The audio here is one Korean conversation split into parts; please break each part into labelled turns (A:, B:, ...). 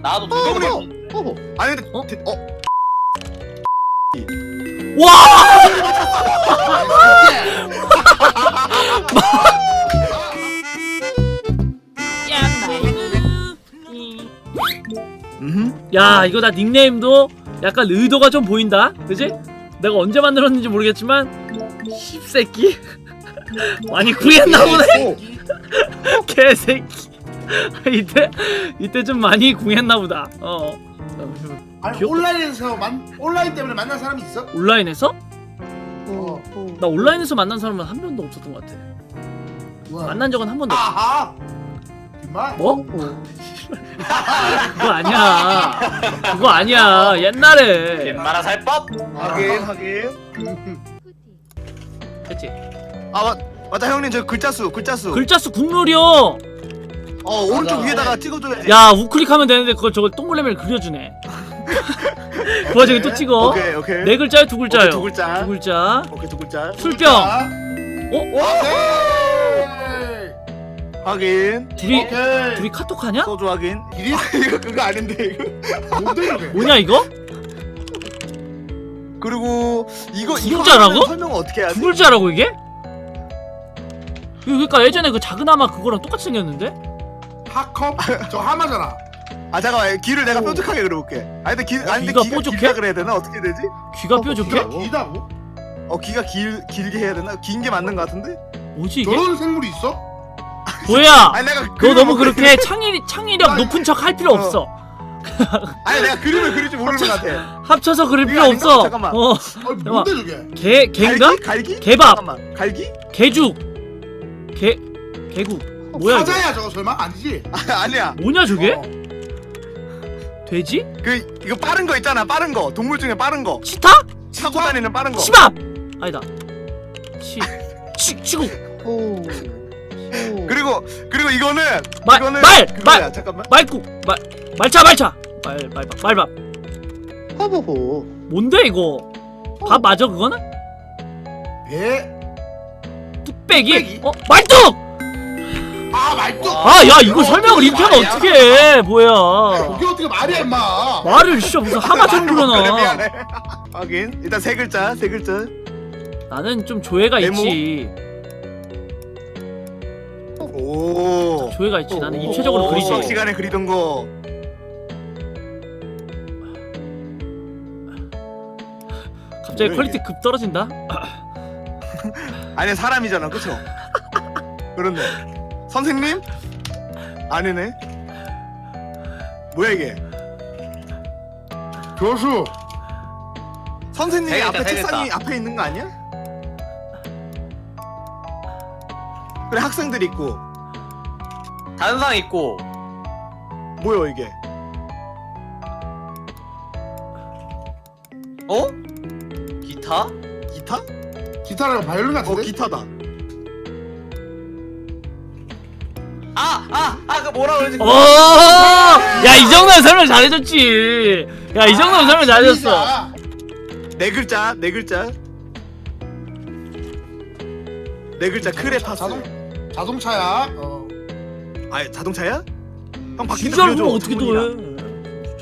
A: 나도 두
B: 어,
A: 개를
B: 어, 어.
C: 아니 근데
D: 어?
C: 어?
D: 와!
C: 음.
D: 야 이거 나 닉네임도 약간 의도가 좀 보인다 그지? 내가 언제 만들었는지 모르겠지만 씹새끼 많이 구했나 보네 개새끼 이때 이때 좀 많이 구했나 보다 어
B: 아니
D: 귀엽다.
B: 온라인에서 만 온라인 때문에 만난 사람이 있어?
D: 온라인에서?
B: 어.
D: 나 온라인에서 만난 사람은 한 명도 없었던 것 같아
B: 뭐야?
D: 만난 적은 한 번도 없어
B: 아하. 임마.
D: 뭐? 그거 아니야 그거 아니야 옛날에
A: 옛말아 살법
C: 하긴 하긴.
D: 그치
C: 아 맞, 맞다 형님 저 글자 수 글자 수.
D: 글자 수 국룰이요
C: 어 오른쪽
B: 맞아.
C: 위에다가 찍어줘야지.
D: 야 우클릭하면 되는데 그걸 저걸 동글레미를 그려주네 그 와중에 또 찍어
C: 오케이 오케이.
D: 네 글자요 두 글자요
C: 오케이, 두 글자.
D: 두 글자
C: 오케이 두 글자.
D: 술병 어?
B: 오케이.
C: 확인.
D: 둘이
B: 오케이.
D: 둘이 카톡 하냐?
C: 소주 확인.
B: 이리
C: 이거 그거 아닌데 이거.
B: 뭔데 이게?
D: 뭐냐 이거?
C: 그리고 이거
D: 두
C: 이거
D: 글자라고?
C: 하면 설명을 어떻게 해야
D: 두
C: 돼?
D: 글자라고 이게? 이거 그러니까 예전에 그 작은 아마 그거랑 똑같이 생겼는데?
B: 하컵? 저 하마잖아.
C: 아 잠깐만 귀를 내가
B: 오.
C: 뾰족하게 그려볼게. 아니 근데 귀
D: 어,
C: 아니 근데
D: 귀가
C: 귀가
D: 뾰족해?
C: 길다 그래야 되나 어떻게 되지?
D: 귀가 뾰족해?
B: 기가 기다고?
C: 어 귀가 길 길게 해야 되나? 긴 게 맞는 거 같은데?
D: 뭐지 이게?
B: 저런 생물이 있어?
D: 뭐야?
C: 아니 내가
D: 너
C: 그림을
D: 너무
C: 못
D: 그렇게 창의, 창의력 높은 척 할 필요
C: 어.
D: 없어
C: 아니 내가 그림을 그릴 줄 모르는 것 같아.
D: 합쳐서 그릴
C: 이거
D: 필요
C: 아닌가?
D: 없어
C: 잠깐만.
D: 어
B: 아니 뭔데 저게?
D: 개, 개인가?
C: 갈기? 갈기?
D: 개밥.
C: 잠깐만. 갈기?
D: 개죽 개 개국 뭐야 이거
B: 사자야 저거 설마 아니지?
C: 아, 아니야.
D: 뭐냐 저게?
B: 어.
D: 돼지?
C: 그 이거 빠른 거 있잖아. 빠른 거. 동물 중에 빠른 거.
D: 치타?
C: 타고 다니는 빠른 거.
D: 치밥! 아니다 치, 치, 치국
B: 오.
C: 그리고 그리고 이거는
D: 말,
C: 이거는
D: 말!
C: 그거야.
D: 말!
C: 잠깐만.
D: 말국 말, 말차 말차 말, 말밥 말밥
B: 허허허.
D: 뭔데 이거 밥 맞아 그거는?
B: 배.
D: 뚝배기?
B: 뚝배기?
D: 어? 말뚝!
B: 아 말도.
D: 아 야 이거 설명을 이렇게 하면
B: 말이야.
D: 어떡해 뭐야
B: 그게 어떻게 말이야 임마.
D: 말을 진짜 무슨 하마처럼
C: 그래,
D: 그러나
C: 미안해. 확인. 일단 세 글자. 세 글자.
D: 나는 좀 조예가
C: 네모?
D: 있지
C: 오.
D: 조예가 있지 나는
B: 오.
D: 입체적으로
C: 오,
D: 그리지
C: 수학 시간에 그리던 거.
D: 갑자기
C: 뭐야,
D: 퀄리티 급 떨어진다
C: 아니 사람이잖아. 그쵸? 그렇네. 선생님? 아니네. 뭐야 이게?
B: 교수.
C: 선생님이
A: 되겠다,
C: 앞에
A: 되겠다.
C: 책상이 앞에 있는 거 아니야? 그래 학생들 있고
A: 단상 있고
C: 뭐야 이게?
A: 어? 기타?
C: 기타?
B: 기타랑 바이올린
C: 어
B: 같은데?
C: 기타다.
A: 아! 아! 아! 그 뭐라 그러지?
D: 어! 야 이 정도면 설명 잘해줬지 야 이 정도면 설명 잘해줬어
B: 아,
C: 네 글자, 네 글자. 네 글자 크레파스.
B: 자동 자동차야. 어.
C: 아 자동차야? 형 바퀴
D: 진짜로. 그럼 어떻게
C: 주문이랑.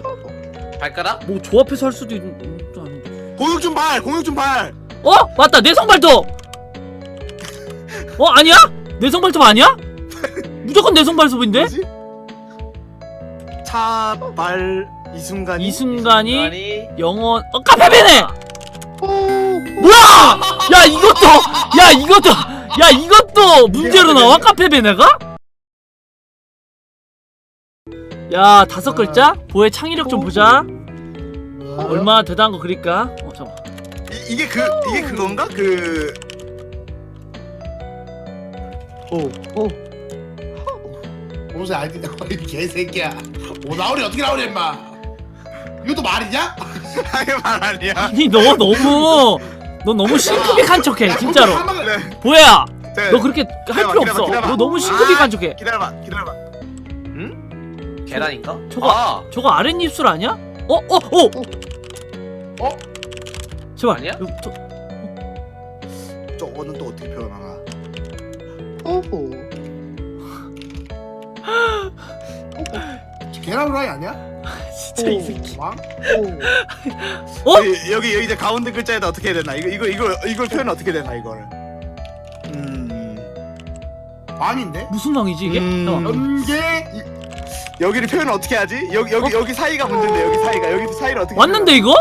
D: 또해
A: 발가락?
D: 뭐 조합해서 할 수도 있는 것도 아닌데
C: 공육 좀 발, 공육 좀 발.
D: 어? 맞다 내성발톱 어 아니야? 내성발톱 아니야? 무조건 내성발톱인데?
C: 뭐지? 차, 발, 이 순간이.
D: 이 순간이
A: 아니
D: 영원 어 카페베네 뭐야! 야 이것도 야 이것도 야 이것도 문제로 나와 카페베네가? 야 다섯 글자? 보의 창의력 좀 보자. 얼마나 대단한 거 그릴까? 어 잠깐
C: 이, 이게 그 이게 그건가? 그
B: 무슨 아이디 이 개새끼야. 오 나오리 어떻게 나오리 임마. 이것도 말이냐?
C: 아예 말 아니야.
D: 아니 너 너무 너 너무 싱크빅한 척해
B: 야,
D: 진짜로
C: 네.
D: 보야
C: 자,
D: 너 그렇게 할
C: 기다려봐,
D: 필요
C: 기다려봐,
D: 없어
C: 기다려봐.
D: 너 너무 싱크빅한 척해
C: 기다려봐, 기다려봐.
A: 계란인가?
D: 저거-
A: 아!
D: 저거 아랫입술 아니야? 어? 어? 어?
B: 어?
D: 제발
A: 아니야?
D: 이거 저,
C: 저거는 또 어떻게 표현하나?
B: 계란 후라이 아니야?
D: 진짜 이 새끼
B: 왕?
D: 어?
C: 여기, 여기 여기 이제 가운데 글자에다 어떻게 해야 되나? 이거 이거 이거 이걸 표현 어떻게 되나 이거를? 음.
B: 왕인데?
D: 무슨 왕이지 이게?
C: 음.
D: 잠깐만.
B: 연계
C: 여기를 표현 어떻게 하지? 여기 여기 여기 사이가 문제인데 여기 사이가 여기 사이를 어떻게?
D: 왔는데 이거?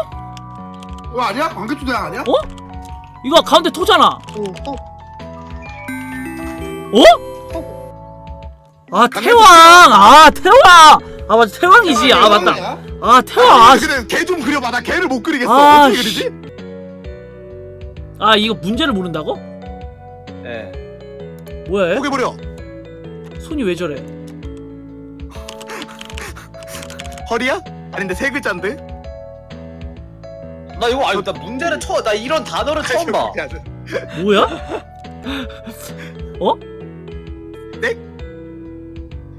B: 이거 아니야? 왕개투 대왕 아니야?
D: 어? 이거 가운데 토잖아 어? 아 태왕 아 태왕 아 맞아 태왕이지 아 맞다? 아 태왕 아,
C: 아, 근데 걔좀 그려봐. 나 걔를 못 그리겠어.
D: 아,
C: 어떻게
D: 씨.
C: 그리지?
D: 아 이거 문제를 모른다고?
A: 예.
D: 뭐야 얘?
C: 보게 버려.
D: 손이 왜 저래
C: 허리야? 아닌데 세 글자인데?
A: 나 이거 아유 나 문제를 처. 나 이런 단어를 처음 봐.
D: 뭐야? 어?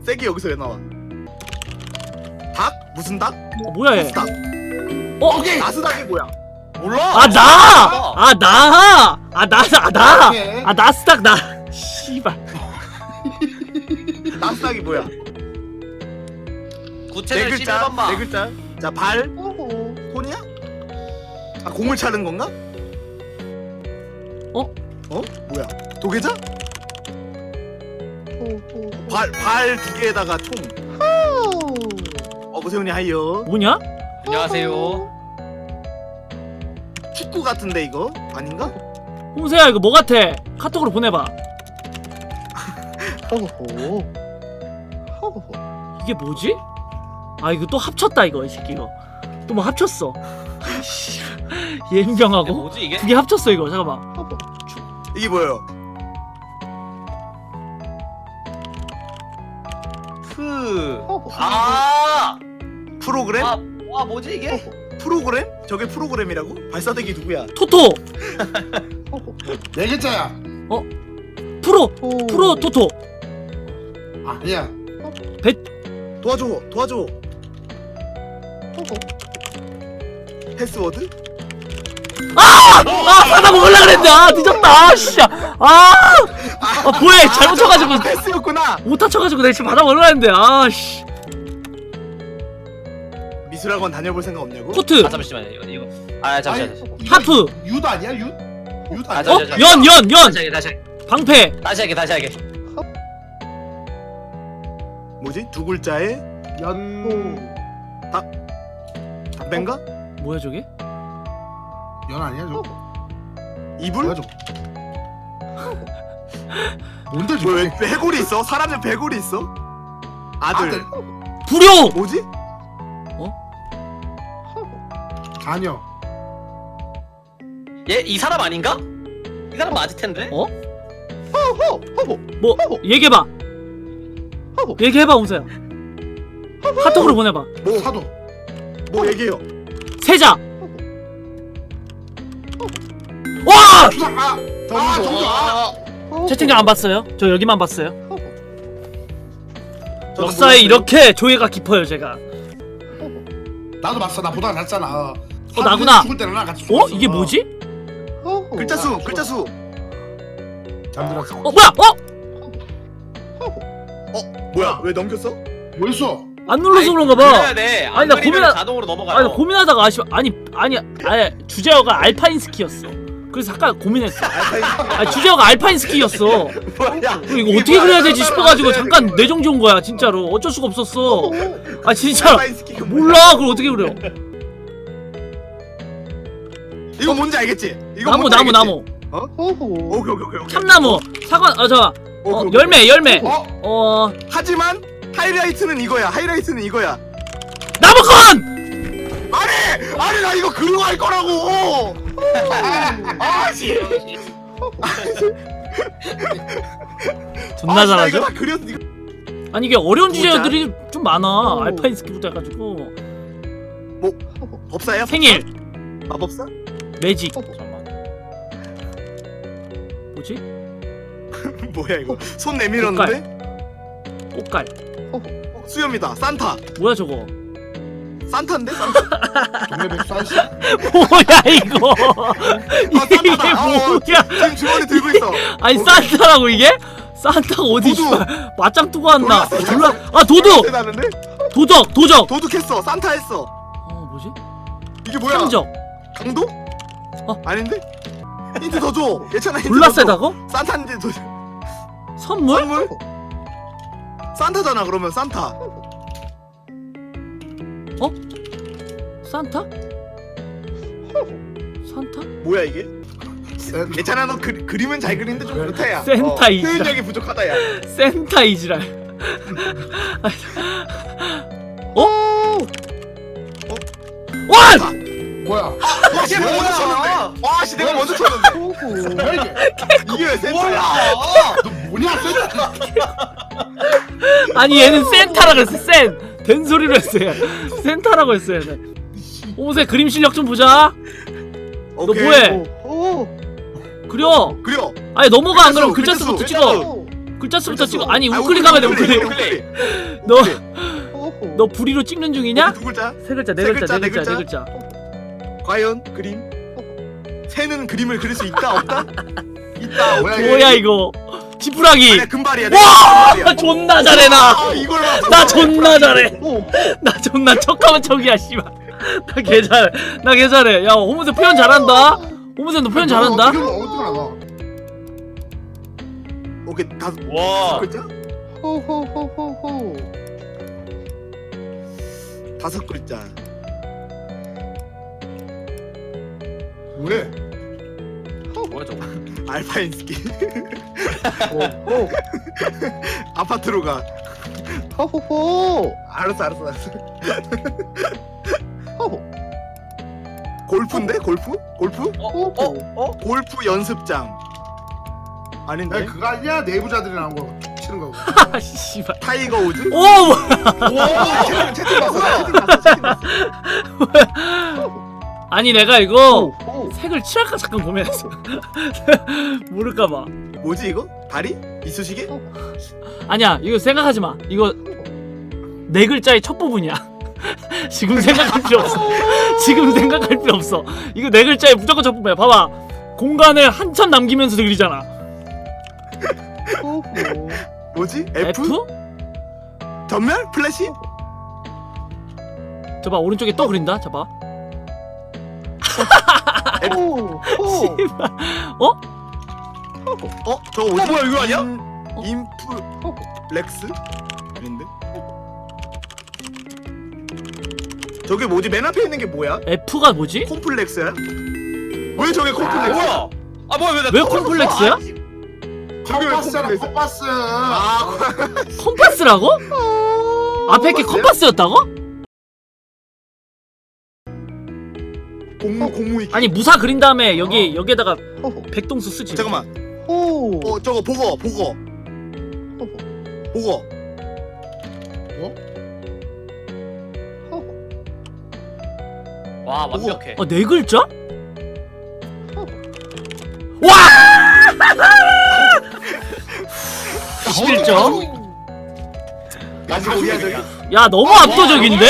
C: 색이 여기서 왜 나와? 닭? 무슨 닭?
D: 어, 뭐야 얘?
C: 나스닥.
D: 어?
C: 나스닥이 뭐야?
A: 몰라.
D: 아 나! 아 나! 아 나! 아 나!
B: 오케이.
D: 아 나스닥 나! 씨발
C: 나스닥이 뭐야?
A: 구체적
C: 네 글자.
A: 11번만.
C: 네 글자. 자, 발. 손이야? 아, 공을 차는 건가?
D: 어?
C: 어? 뭐야? 도계자? 발, 발 두 개에다가 총. 어, 고세훈이 하이요.
D: 뭐냐?
A: 안녕하세요.
C: 축구 같은데 이거? 아닌가?
D: 홍세야 이거 뭐 같아? 카톡으로 보내봐 이게 뭐지? 아 이거 또 합쳤다 이거 이 새끼 이거 또 뭐 합쳤어
A: 이게
D: 예민병하고
A: 뭐지 이게?
D: 두 개 합쳤어 이거 잠깐만
C: 이게 뭐예요?
A: 프. 아.
C: 프로그램?
A: 아, 와 뭐지 이게?
C: 프로그램? 저게 프로그램이라고? 발사대기 누구야?
D: 토토
B: 네 글자야.
D: 프로 프로 토토
B: 아니야.
C: 도와줘, 도와줘. 패스워드?
D: 아 사다 먹으려 그랬는데 아 늦었다 아씨 아, 아 뭐야 잘못 쳐 가지고
C: 아, 패스였구나.
D: 오타 쳐 가지고 내가 지금 받아 먹으려 했는데 아 씨
C: 미술학원 다녀볼 생각 없냐고?
D: 코트
A: 아 잠시만요 이거 이거. 아 잠시만.
B: 이거
D: 하프
B: 유도 아니야? 유? 유도
A: 아,
B: 아니야?
A: 저-
D: 어? 연연 연
A: 다시 하게 다시 하게
D: 방패
A: 다시 하게 다시 하게.
C: 뭐지? 두 글자에
B: 연...
C: 담배인가?
D: 뭐야 저게?
B: 연 아니야 저거?
C: 이불?
B: 뭐야 저거? 뭔데
C: 뭐,
B: 저거?
C: 왜, 왜 해골이 있어? 사람에 해골이 있어? 아들.
B: 아들
D: 불효
C: 뭐지?
B: 자녀
A: 얘 이 사람 아닌가? 이 사람 맞을 텐데.
D: 어? 뭐 얘기해봐 얘기해봐 홍세야 카톡으로 보내봐
C: 뭐,
B: 사도
C: 뭐 얘기해요?
D: 세자 와!
B: 주상 아! 아 정도 아!
D: 채팅창 안 봤어요? 저 여기만 봤어요
C: 저도
D: 역사에
C: 몰랐어요.
D: 이렇게 조예가 깊어요 제가
B: 나도 봤어 나 보다 났잖아 어,
D: 어, 나구나.
B: 죽을 때는 나랑 같이
D: 어?
B: 죽었어.
D: 이게 뭐지?
C: 글자 수, 글자 수.
B: 잠들었어
D: 어 뭐야? 어?
C: 뭐야? 왜 넘겼어?
B: 뭐 있어?
D: 안 눌러서 그런가
A: 그래야
D: 봐
A: 돼.
D: 아니,
A: 나안 그리면
D: 고민하-
A: 자동으로 넘어가요.
D: 아니 나 고민하다가 아시 아니 아니 아예 주제어가 알파인 스키였어 그래서 잠깐 고민했어 아니 주제어가 알파인 스키였어
C: 뭐야?
D: 그리고 이거 어떻게 그려야 되지 싶어가지고 잠깐 뇌정지 온 거야 진짜로 어쩔 수가 없었어 아 진짜 몰라 그걸 어떻게 그려
C: 이거 뭔지 알겠지? 이거
D: 나무
C: 뭔지
D: 나무
C: 알겠지?
D: 나무
C: 오케이 오케이 오케이 오케이.
D: 참나무 사과 아 잠깐
C: 오케이,
D: 어,
C: 오케이.
D: 열매 열매
B: 어?
D: 어
C: 하지만 하이라이트는 이거야. 하이라이트는 이거야.
D: 나무건
C: 아니, 아니 나 이거 그리고 할 거라고. 아, 씨.
D: 존나
C: 아, 씨, 나 이거
D: 잘하죠
C: 다 그렸. 이거
D: 아니 이게 어려운
C: 모자?
D: 주제어들이 좀 많아 알파인 스키부터 해가지고
C: 법사야?
D: 생일
C: 마법사?
D: 매직
A: 잠깐만.
D: 뭐지
C: 뭐야 이거? 손 내밀었는데?
D: 꽃갈
C: 어, 수염이다. 산타.
D: 뭐야 저거
C: 산타인데? 산타.
B: 동네 백수 아저씨
D: 뭐야 이거 이게
C: 산타다. 어,
D: 뭐야
C: 지금 주머니 들고 있어.
D: 아니 산타라고 이게 산타가 어디. 씨발 맞짱 뜨고 왔나
C: 몰랐어.
D: 몰라 아 도두
C: 나는데?
D: 도적 도적
C: 도둑했어 산타 했어
D: 어 뭐지
C: 이게 뭐야
D: 함적
C: 강도?
D: 어.
C: 아닌데? 힌트 더 줘 괜찮아 힌트
D: 졸라
C: 더 줘.
D: 세다고
C: 산타인데 더 줘.
D: 선물
C: 선물? 산타잖아 그러면 산타
D: 산타 산타
C: 뭐야 이게?
B: 센-
C: 괜찮아 너 그, 그림은 잘 그리는데 좀 그렇다 야
D: 센타
C: 어,
D: 이지라.
C: 표현력이 부족하다 야
D: 센타 이지랄 어? 와
B: 뭐야?
C: 와, 씨, 내가 먼저 쳤는데. 와, 씨, 내가 먼저 쳤는데.
B: 뭐야 이게?
C: 이게 왜 센터야?
B: 너 뭐냐 센?
D: 아니 얘는 센타라고 했어 센 된소리로 했어요 센타라고 했어요 오세 그림 실력 좀 보자
C: 오케이.
D: 뭐해?
E: 오.
D: 그려
C: 그려.
D: 아니 넘어가 안
C: 수,
D: 글자
C: 글자
D: 수부터
C: 수,
D: 찍어
C: 글자
D: 수부터
C: 글자
D: 찍어
C: 수.
D: 아니
C: 아,
D: 우클릭하면 돼
C: 우클릭,
D: 우클릭
C: 우클릭.
D: 너 불의로 찍는 중이냐?
C: 두 글자.
D: 세 글자 네
C: 세
D: 글자 네
C: 글자,
D: 글자 네네 글자
C: 과연 그림? 새는 그림을 그릴 수 있다 없다? 있다.
B: 뭐야, 이게?
D: 뭐야 이거 지푸라기
C: 아니야 금발이야.
D: 와
C: 금발이야.
D: 존나 잘해 나
C: 아, 이걸 봐.
D: 나 존나 잘해
E: 오.
D: 나 존나 척하면 척이야 씨발 나개 잘해 나개 잘해 야 호무새 표현 잘한다 호무새 너 표현 잘한다
B: 어떻게 어떻게 알아?
C: 오케이 다섯
A: 와.
C: 글자?
E: 호호호호호.
C: 다섯 글자.
B: 왜?
A: 뭐야 저거?
C: 알파인스키.
E: 오.
C: 아파트로 가.
E: 호호호.
C: 알았어 알았어 알았어.
E: 호호.
C: 골프인데 골프? 골프?
A: 어?
E: 호호.
A: 어? 어?
C: 골프 연습장. 아닌데?
B: 야 그거 아니야 내부자들이 나온 거 치는 거.
D: 아 씨발
C: 타이거 우즈?
D: 오 뭐야
C: 와 채팅 채팅 봤어 채팅 봤어 채팅 봤어
D: 아니 내가 이거
E: 오.
D: 색을 칠할까 잠깐 고민했어 모를까봐
C: 뭐지 이거? 다리? 이쑤시개?
D: 아니야 이거 생각하지 마 이거 네 글자의 첫 부분이야 지금 생각할 필요 없어 지금 생각할 필요 없어 이거 네 글자의 무조건 첫 부분이야 봐봐 공간을 한참 남기면서 그리잖아.
C: 뭐지? F?
D: F?
C: 전멸? 플래시?
D: 저봐 오른쪽에 또 그린다 저봐
E: 호. 호.
D: 씨발 어?
C: 어? 저거 뭐지? 뭐야 이거 아니야?
D: 어?
C: 인프... 렉스? 아닌데? 저게 뭐지? 맨 앞에 있는 게 뭐야?
D: F가 뭐지?
C: 콤플렉스야? 왜 저게 콤플렉스야?
A: 뭐야? 아 뭐야 왜?
D: 왜 콤플렉스야?
C: 저게 왜
B: 컴파스잖아
C: 콤플렉스?
B: 컴파스.
C: 아
D: 컴파스라고? 앞에 게 컴파스였다고?
C: 공무 공무 있기
D: 아니 무사 그린 다음에 여기 여기에다가
E: 호호.
D: 백동수 쓰지
C: 잠깐만
E: 호.
C: 어 저거 보거 보거
E: 호호.
C: 보거
E: 호호.
A: 와 완벽해.
D: 어, 네 글자? 와! 21점?
C: 아직 오야 저기
D: 야 너무 압도적인데?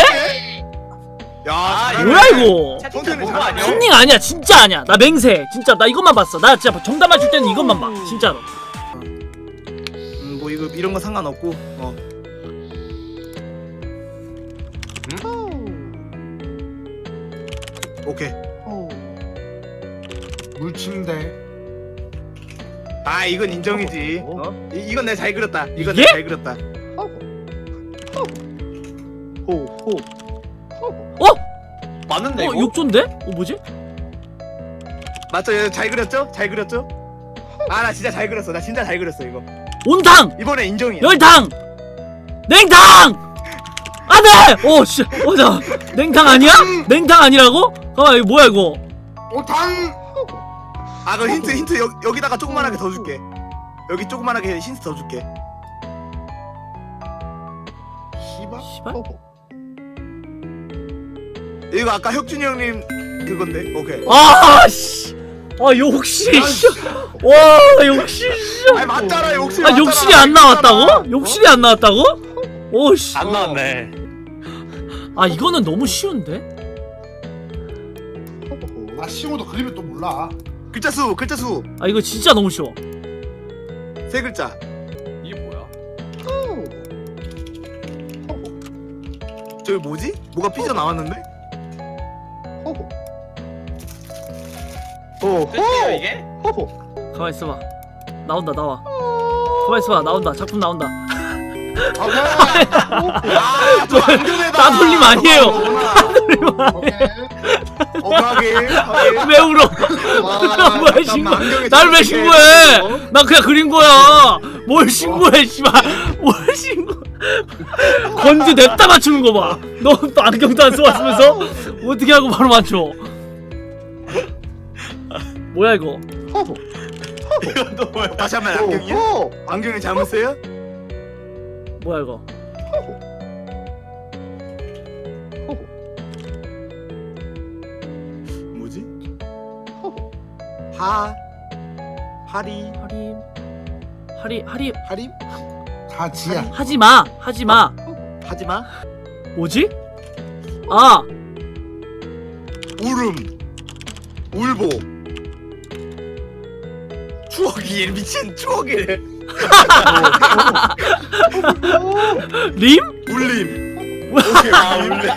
C: 야
A: 아,
C: 잘하네.
D: 뭐야 이거
A: 본거 아니야?
D: 손닝 아니야 진짜 아니야 나 맹세 진짜 나 이것만 봤어 나 진짜 정답 맞출 때는 이것만 봐 진짜로
C: 음, 뭐 이거 이런 거 상관없고 어
E: 호.
C: 오케이
E: 호.
B: 물침대.
C: 아 이건 인정이지 어? 이, 이건 내가 잘 그렸다 이건
D: 이게?
C: 내가 잘 그렸다
A: 맞는데
D: 어
A: 이거?
D: 욕조인데? 어 뭐지?
C: 맞죠 얘잘 그렸죠? 잘 그렸죠? 아 나 진짜 잘 그렸어 나 진짜 잘 그렸어 이거
D: 온탕!
C: 이번에 인정이야
D: 열탕! 냉탕! 안돼! 오씨 어자 냉탕 아니야? 냉탕 아니라고? 잠깐만 이거 뭐야 이거
B: 오탕.
C: 아 그럼 힌트 힌트 여, 여기다가 조그만하게 더 줄게 여기 조그만하게 힌트 더 줄게
B: 씨발.
D: 씨발
E: 호호.
C: 이거 아까 혁준이 형님 그건데 오케이
D: 아 씨 아 욕실 씨. 와 욕실 씨.
C: 아니 맞잖아 욕실
D: 아
C: 맞잖아.
D: 욕실이 안 나왔다고? 욕실이 안 나왔다고? 오씨
A: 안 나왔네.
D: 아 이거는 너무 쉬운데?
B: 나 시호도 그림을 또 몰라.
C: 글자 수 글자 수세
D: 아 이거 진짜 너무 쉬워
C: 글자
A: 이게 뭐야?
C: 저기 뭐지? 뭐가 삐져 나왔는데?
E: 호호.
A: 끝이에요 이게?
E: 호호.
D: 가만 있어봐. 나온다 나와. 가만 있어봐 나온다 작품 나온다.
C: 아저 안경에다
D: 따돌림 아니에요.
B: 오케이.
C: 어 확인 확인
D: 왜 울어?
C: 와,
D: 왜 신고?
C: 안경에
D: 날왜
C: 저렇게
D: 신고해?
C: 어?
D: 나 그냥 그린 거야. 뭘 신고해, 씨발. 뭘 신고? 건지 냅다 맞추는 거 봐. 너또 안경도 안 써왔으면서 어떻게 하고 바로 맞춰? 뭐야 이거?
E: 호호.
A: 이건 또 뭐야?
C: 다시 한번 안경이요?
E: 호호.
C: 안경을 잘못 써요?
D: 뭐야 이거?
C: 뭐지? 하 하리
D: 하림 하리 하리
C: 하림
B: 다지야.
D: 하지 마 하지 마.
C: 하지마
D: 뭐지? 아
C: 울음 울보 추억이 미친 추억이래
D: 림?
C: 울림 오케이 아 울림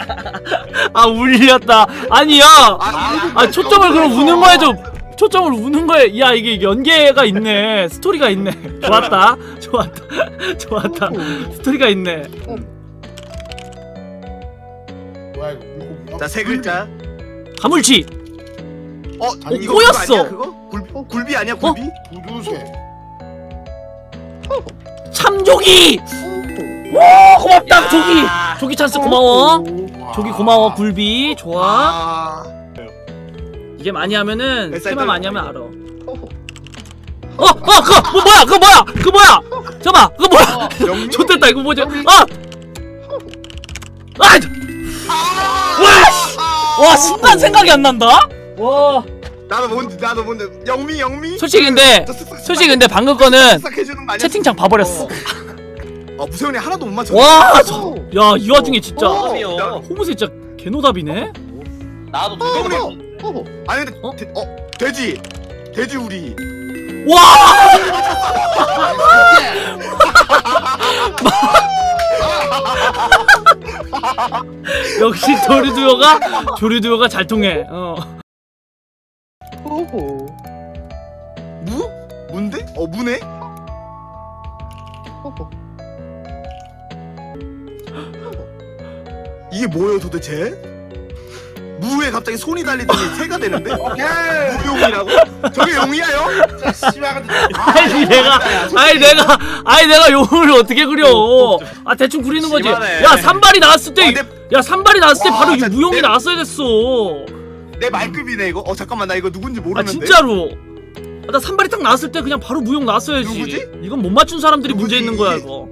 D: 아 울렸다. 아니야.
C: 아,
D: 아 초점을 그럼 우는 거에 좀 초점을 우는 거에 야 이게 연계가 있네 스토리가 있네 좋았다 좋았다 좋았다 스토리가 있네
B: 뭐야 이거 물고기. 어,
C: 자세 글자
D: 가물치
C: 어 이거
D: 꼬였어.
C: 아니야 그거? 굴비, 굴비 아니야 굴비?
B: 부두새.
D: 참조기. 오 고맙다
A: 야.
D: 조기 조기 찬스 고마워
B: 와.
D: 조기 고마워 굴비 좋아
C: 아
D: 이게 많이 하면은
C: 뱃살
D: 테마 많이. 하면 알아
E: 호호.
D: 어어 그거 그거 뭐야 그거 뭐야 그거 뭐야 잠깐만 그거 뭐야
C: 영미?
D: 좋됐다 이거 뭐지
E: 호호.
D: 아아와 순간 생각이 안 난다 와
C: 나도 뭔지 나도 뭔데 영미 영미?
D: 솔직히 근데
C: 저 쓱-
D: 솔직히 근데 방금 거는
C: 쓱 해주는 거 아니야?
D: 채팅창 봐버렸어
C: 어 무세훈이 하나도 못 맞췄어
D: 와야이 와중에 진짜
E: 어.
A: 답이요.
D: 호무새 진짜 개노답이네
A: 나도 두
E: 호호.
A: 개를
E: 호호.
C: 아니 근데
D: 어?
C: 돼, 어 돼지 돼지 우리
D: 와 역시 조류두요가 조류두요가 잘 통해 어
E: 호호.
C: 무? 문데? 어 무네?
E: 호호.
C: 이게 뭐예요 도대체? 무에 갑자기 손이 달리더니 새가 되는데?
B: 오케이.
C: 무용이라고? 저게 용이야요?
B: 자, 씨발 근데.
D: 아니 내가 아니 내가 아니 내가 용을 어떻게 그려 아 대충 그리는 거지
A: 심하네.
D: 야 산발이 나왔을
C: 아, 내,
D: 때야 산발이 나왔을 때
C: 와,
D: 바로 이
C: 진짜
D: 무용이
C: 내-
D: 나왔어야 됐어
C: 내 말급이네 이거? 어 잠깐만 나 이거 누군지
D: 아
C: 모르는데.
D: 진짜로? 아, 나 산발이 딱 나왔을 때 그냥 바로 무용 나왔어야지.
C: 누구지?
D: 이건 못 맞춘 사람들이 문제? 있는 거야 이거